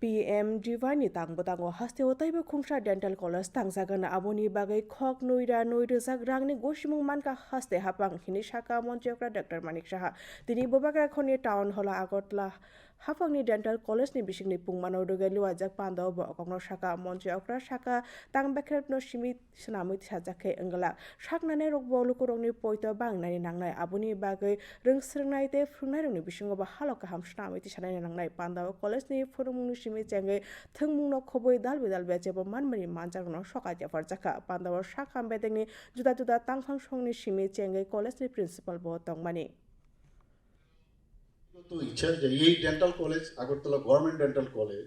PM Divani tangbo tango haste otaibo khumsha dental college tangjagan aboni bagai khok noira noirojak rangni gosimung manka haste hapang hini saka montiokra Dr. Manik Saha তিনি বোবাগ্রা খনি town hall Agartala হাফাংনি dental কলেজনি বিসিংনি পুংমানো রোগালি ওয়াজাক পান্দাও বকংনো শাখা মঞ্চে অক্রা শাখা তাং বেখরেপনো Simi সনামুই সাজাখে ওঙ্গলা শাকনানে rock বলুকু রংনি পয়তো বাংনানি নাংনাই আবুনি বাগৈ रोंस्रोंनाय ते फोरोंनाय रंनि बिसङाव हालक गाहाम सनामै तिसानाय नांनाय पान्दाव कलेजनि फोरोंमुंनि सिमी जेंगै थोंमुंनो खबै दालबे दालबे जेबो मानमानि मानजागनो सकाय जाफार जाखा पान्दाव शाखाम बेदेंनि जुदा जुदा तांफां संनि सिमी जेंगै कलेजनि प्रिन्सिपाल बो तंमानि তো ইচ্ছা যে এই dental college Agartala government dental college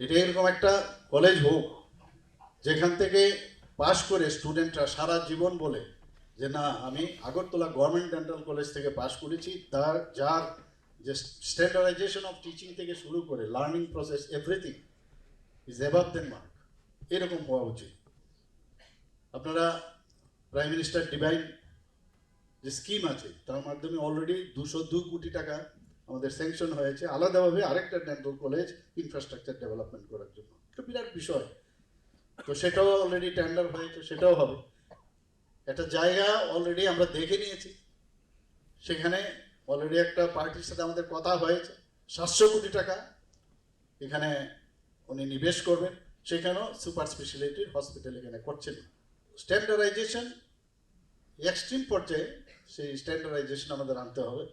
এটা এরকম একটা কলেজ হোক, যেখান থেকে পাশ করে স্টুডেন্টরা সারা জীবন বলে যে না, আমি আগরতলা গভর্নমেন্ট ডেন্টাল কলেজ থেকে পাশ করেছি, তার, যার যে স্ট্যান্ডার্ডাইজেশন অফ টিচিং থেকে শুরু করে লার্নিং প্রসেস এভরিথিং ইজ এভাব দেন মার্ক এরকম হওয়া উচিত। আপনারা প্রাইম মিনিস্টার ডিভাইন যে স্কিম আছে, তার মাধ্যমে অলরেডি দুশো দুই কোটি টাকা আমাদের স্যাংশন হয়েছে। আলাদাভাবে আরেকটা ডেন্টাল কলেজ ইনফ্রাস্ট্রাকচার ডেভেলপমেন্ট করার জন্য। একটা বিরাট বিষয়। তো সেটাও অলরেডি টেন্ডার হয়েছে, সেটাও হবে। একটা জায়গা অলরেডি আমরা দেখে নিয়েছি। সেখানে অলরেডি একটা পার্টির সাথে আমাদের কথা হয়েছে। সাতশো কোটি টাকা এখানে উনি নিবেশ করবেন। সেখানেও সুপার স্পেশালিটির হসপিটাল এখানে করছেন। স্ট্যান্ডার্ডাইজেশন এক্সট্রিম পর্যায়ে সেই স্ট্যান্ডার্ডাইজেশন আমাদের আনতে হবে।